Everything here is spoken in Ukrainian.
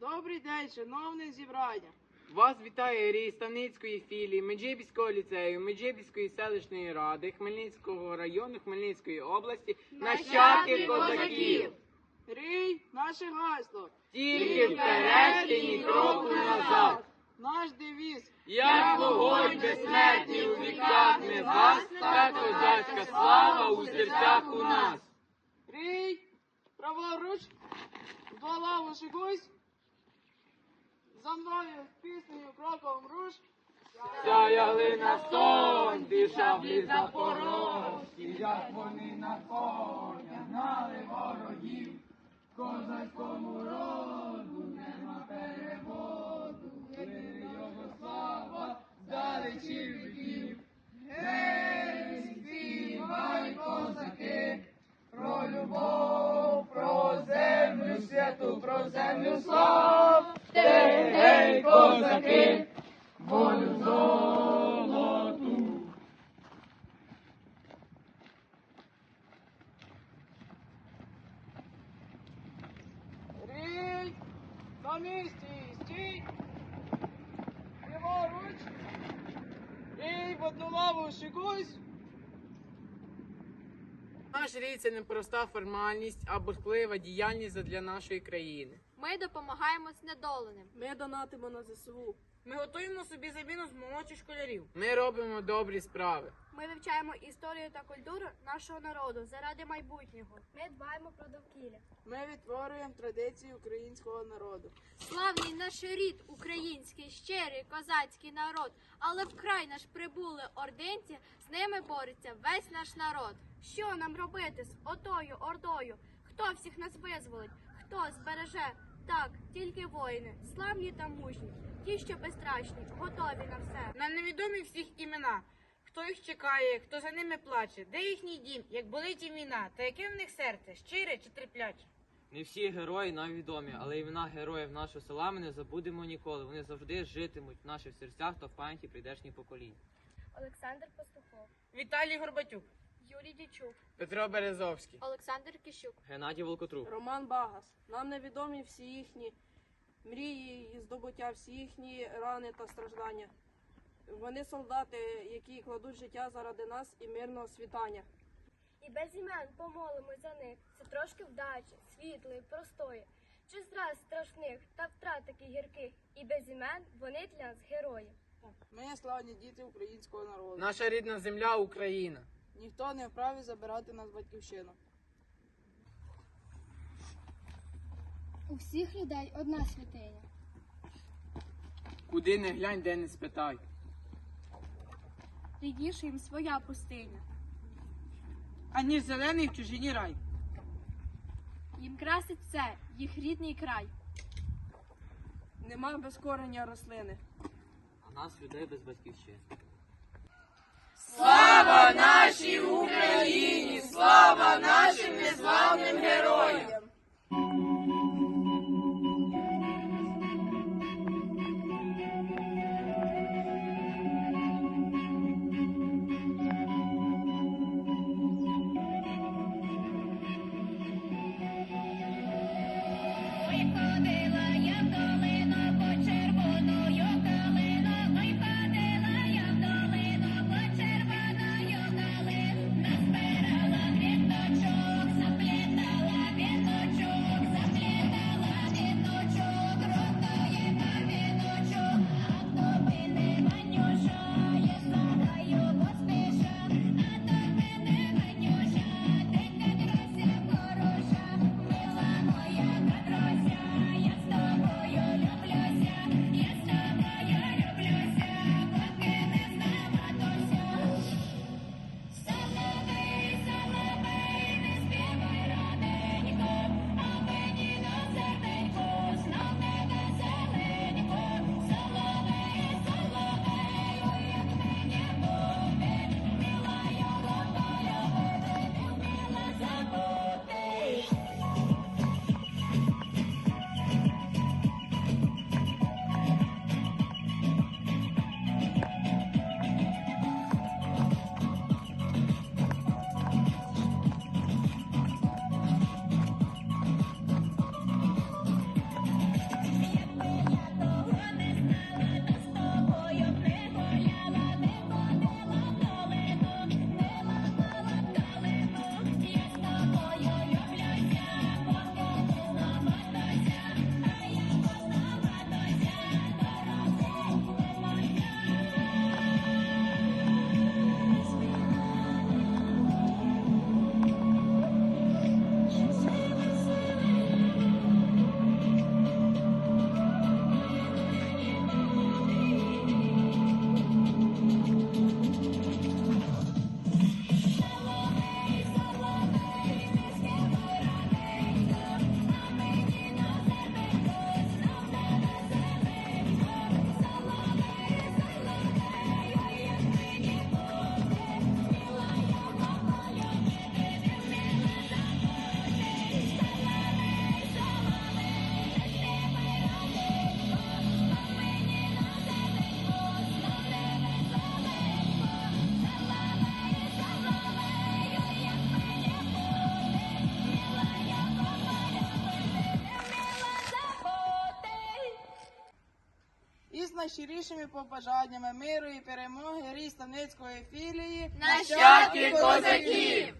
Добрий день, шановне зібрання. Вас вітає рій Ставницької філії Меджибіського ліцею, Меджибіської селищної ради, Хмельницького району, Хмельницької області, нащадки козаків. Рій наше гасло. Тільки вперед і ні кроку назад. Наш девіз. Як вогонь безсмертний у віках не згас, та козацька слава у серцях у нас. Рій, праворуч, два лаву шикусь. За мною піснею кроком руш. Ця ялина сон, шаблі запорожці, як вони на коня гнали ворогів, козацькому роду нема переводу, Гине його слава, далечі віків. Гей, співай, козаки, про любов, про землю святу, про землю слав. Козаки, волю золоту. Рій, на місці, стій. Ліворуч. Рій, в одну лаву шикусь. Наш рій це не проста формальність, а бурхлива діяльність для нашої країни. Ми допомагаємо знедоленим. Ми донатимо на ЗСУ. Ми готуємо собі заміну з молодших школярів. Ми робимо добрі справи. Ми вивчаємо історію та культуру нашого народу заради майбутнього. Ми дбаємо про довкілля. Ми відтворюємо традиції українського народу. Славний наш рід, український, щирий, козацький народ, але вкрай наш прибули ординці, з ними бореться весь наш народ. Що нам робити з отою ордою? Хто всіх нас визволить? Хто збереже? Так, тільки воїни, славні та мужні, ті, що безстрашні, готові на все. Нам невідомі всіх імена. Хто їх чекає, хто за ними плаче, де їхній дім, як болить їм війна, та яке в них серце, щире чи терпляче? Не всі герої нам відомі, але імена героїв нашого села ми не забудемо ніколи. Вони завжди житимуть в наших серцях та в пам'яті прийдешніх поколінь. Олександр Пастухов, Віталій Горбатюк. Юрій Дічук, Петро Березовський. Олександр Кищук. Геннадій Волкотрук. Роман Багас. Нам невідомі всі їхні мрії і здобуття, всі їхні рани та страждання. Вони солдати, які кладуть життя заради нас і мирного світання. І без імен помолимось за них. Це трошки вдачі, світлої, простої. Чи зраз страшних та втрат таких гірких. І без імен вони для нас герої. Ми славні діти українського народу. Наша рідна земля Україна. Ніхто не вправі забирати нас батьківщину. У всіх людей одна святиня. Куди не глянь, де не спитай. Рідніше їм своя пустиня. Аніж зелений в чужині рай. Їм красить все, їх рідний край. Нема без корення рослини. А нас людей без батьківщини. Слава найщирішими побажаннями миру і перемоги рій Ставницької філії Нащадки козаків!